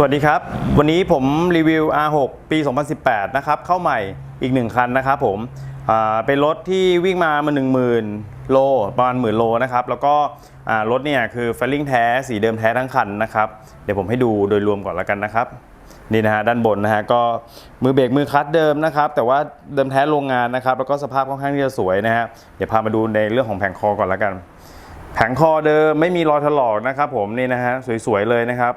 สวัสดีครับ วันนี้ผมรีวิว R6 ปี 2018 นะครับเข้าใหม่อีก 1 คันนะครับผมเป็นรถที่วิ่งมามา 10,000 โลประมาณหมื่นโลนะครับ แล้วก็รถเนี่ยคือเฟลลิ่งแท้สีเดิมแท้ทั้งคันนะครับ เดี๋ยวผมให้ดูโดยรวมก่อนแล้วกันนะครับ นี่นะฮะด้านบนนะฮะก็มือเบรกมือคัตเดิมนะครับ แต่ว่าเดิมแท้โรงงานนะครับ แล้วก็สภาพค่อนข้างที่จะสวยนะฮะเดี๋ยวพามาดูในเรื่องของแผงคอก่อนแล้วกัน แผงคอเดิมไม่มีรอยถลอกนะครับ ผมนี่นะฮะสวยๆเลยนะครับ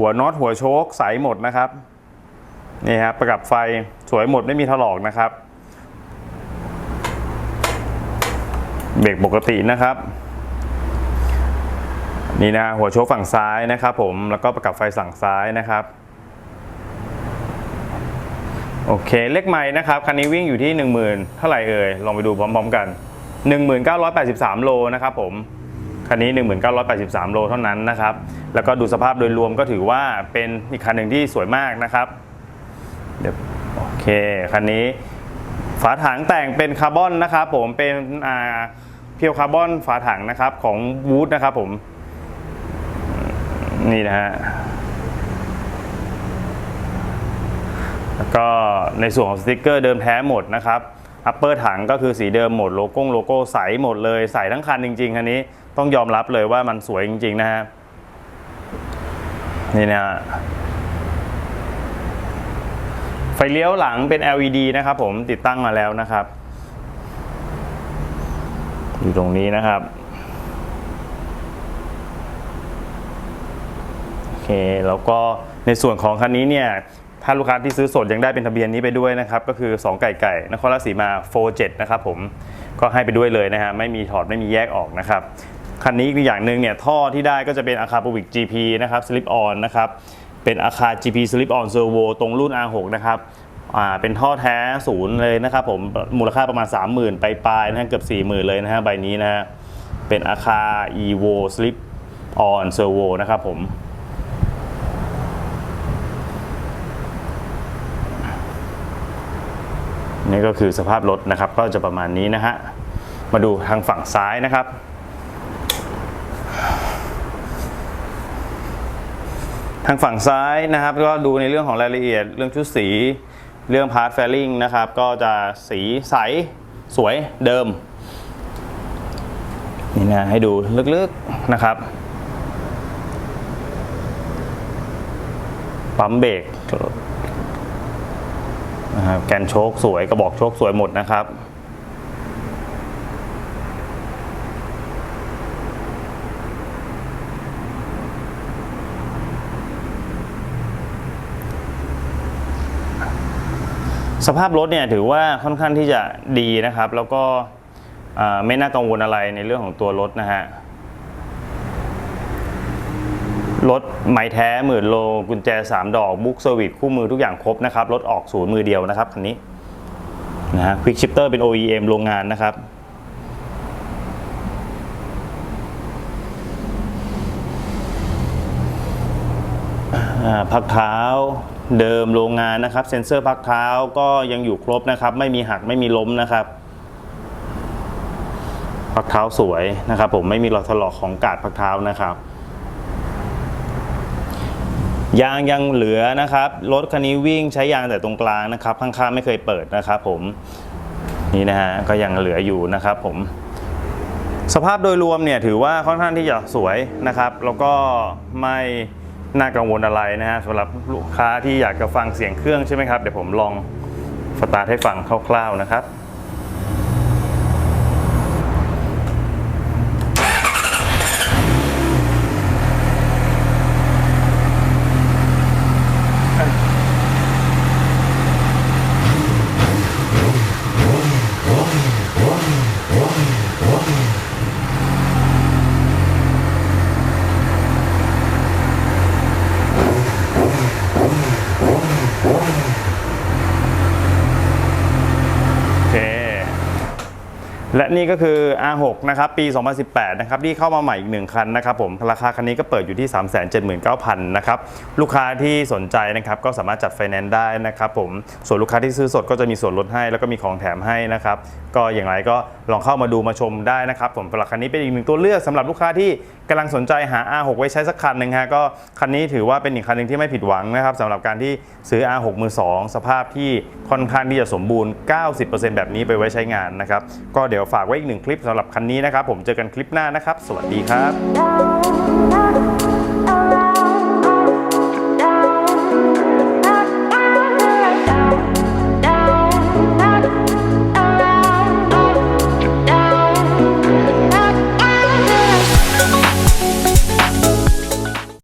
หัวน็อตหัวโชคใสหมดนะครับนี่ครับประกับไฟสวยหมดไม่มีถลอกนะครับเบรกปกตินะครับ นี่นะหัวโชคฝั่งซ้ายนะครับ ผมแล้วก็ประกับไฟฝั่งซ้ายนะครับโอเค เลขไม้นะครับ คันนี้วิ่งอยู่ที่ 10,000 เท่าไหร่เอ่ย ลองไปดูพร้อมๆกัน 1983 โลนะครับผม คันนี้ 1983 โลเท่านั้นนะครับ แล้วก็ดูสภาพโดยรวมก็ถือว่าเป็นอีกคันหนึ่งที่สวยมากนะครับเดี๋ยวโอเค คันนี้ ฝาถังแต่งเป็นคาร์บอนนะครับผมเป็นอ่าเพียวคาร์บอนฝาถังนะครับของวูดนะครับผม นี่นะฮะแล้วก็ในส่วนของสติกเกอร์เดิมแท้หมดนะครับอัปเปอร์ถังก็คือสีเดิมหมดโลโก้โลโก้ใสหมดเลย ใสทั้งคันจริงๆ คันนี้ ต้องยอมรับเลยว่ามันสวยจริง ๆ นะฮะนี่นะฮะไฟเลี้ยวหลังเป็น LED นะครับผมติดตั้งมาแล้วนะครับ อยู่ตรงนี้นะครับโอเคแล้วก็ในส่วนของคันนี้เนี่ยถ้าลูกค้าที่ซื้อสดยังได้เป็นทะเบียนนี้ไปด้วยนะครับ ก็คือ 2 ไก่ไก่นครราชสีมา 47 นะครับผมก็ให้ไปด้วยเลยนะฮะไม่มีถอดไม่มีแยกออกนะครับ คันนี้อีกอย่างหนึ่งเนี่ยท่อที่ได้ก็จะเป็นอาคา p วิก GP นะครับ Slip On นนะครับเป็นอาคา GP Slip On Servo ตรงรุ่น R6 นะครับอ่าเป็นท่อแท้ศูนย์เลยนะครับผมมูลค่าประมาณ 30,000 ไปปลายนะฮะเกือบ 40,000 เลยนะฮะใบนี้นะฮะเป็นอาคา Evo Slip On Servo นะครับผมนี่ก็คือสภาพรถนะครับก็จะประมาณนี้นะฮะมาดูทางฝั่งซ้ายนะครับางฝั่งซ้ายนะครับ ก็ดูในเรื่องของรายละเอียด เรื่องชุดสี เรื่องพาร์ทแฟลิงนะครับ ก็จะสีใสสวยเดิม นี่นะให้ดูลึกๆนะครับ ปั๊มเบรกนะครับแกนโชคสวยกระบอกโชคสวยหมดนะครับ สภาพรถเนี่ยถือว่าค่อนข้างที่จะดีนะครับ แล้วก็ไม่น่ากังวลอะไรในเรื่องของตัวรถนะฮะรถไม้แท้หมื่นโลกุญแจ 3 ดอกบุ๊กเซอร์วิสคู่มือทุกอย่างครบนะครับรถออกศูนย์มือเดียวนะครับคันนี้นะฮะควิกชิปเตอร์เป็น OEM โรงงานนะครับ พักเท้าเดิมโรงงานนะครับ เซ็นเซอร์พักเท้าก็ยังอยู่ครบนะครับ ไม่มีหักไม่มีล้มนะครับ พักเท้าสวยนะครับ ผมไม่มีรอยถลอกของกาดพักเท้านะครับยางยังเหลือนะครับรถคันนี้วิ่งใช้ยางแต่ตรงกลางนะครับข้างๆไม่เคยเปิดนะครับ ผมนี่นะฮะก็ยังเหลืออยู่นะครับ ผม สภาพโดยรวมเนี่ยถือว่าค่อนข้างที่จะสวยนะครับ แล้วก็ไม่ น่ากังวลอะไรนะฮะสำหรับลูกค้าที่อยากจะฟังเสียงเครื่องใช่ไหมครับ เดี๋ยวผมลองสตาร์ทให้ฟังคร่าวๆนะครับ โอเค และนี่ก็คือ R6 นะครับปี 2018 นะครับที่เข้ามาใหม่อีกหนึ่งคันนะครับผมราคาคันนี้ก็เปิดอยู่ที่ 379,000 นะครับลูกค้าที่สนใจนะครับก็สามารถจัดไฟแนนซ์ได้นะครับผมส่วนลูกค้าที่ซื้อสดก็จะมีส่วนลดให้ แล้วก็มีของแถมให้นะครับก็อย่างไรก็ลองเข้ามาดูมาชมได้นะครับผมสำหรับคันนี้เป็นอีกหนึ่งตัวเลือกสำหรับลูกค้าที่ กำลังสนใจหา R6 ไว้ใช้สักคันหนึ่งฮะก็คันนี้ถือว่าเป็นอีกคันหนึ่งที่ไม่ผิดหวังนะครับสำหรับการที่ซื้อ R6 มือสองสภาพที่ค่อนข้างที่จะสมบูรณ์ 90%แบบนี้ไปไว้ใช้งานนะครับก็เดี๋ยวฝากไว้อีกหนึ่งคลิปสำหรับคันนี้นะครับผมเจอกันคลิปหน้านะครับ สวัสดีครับ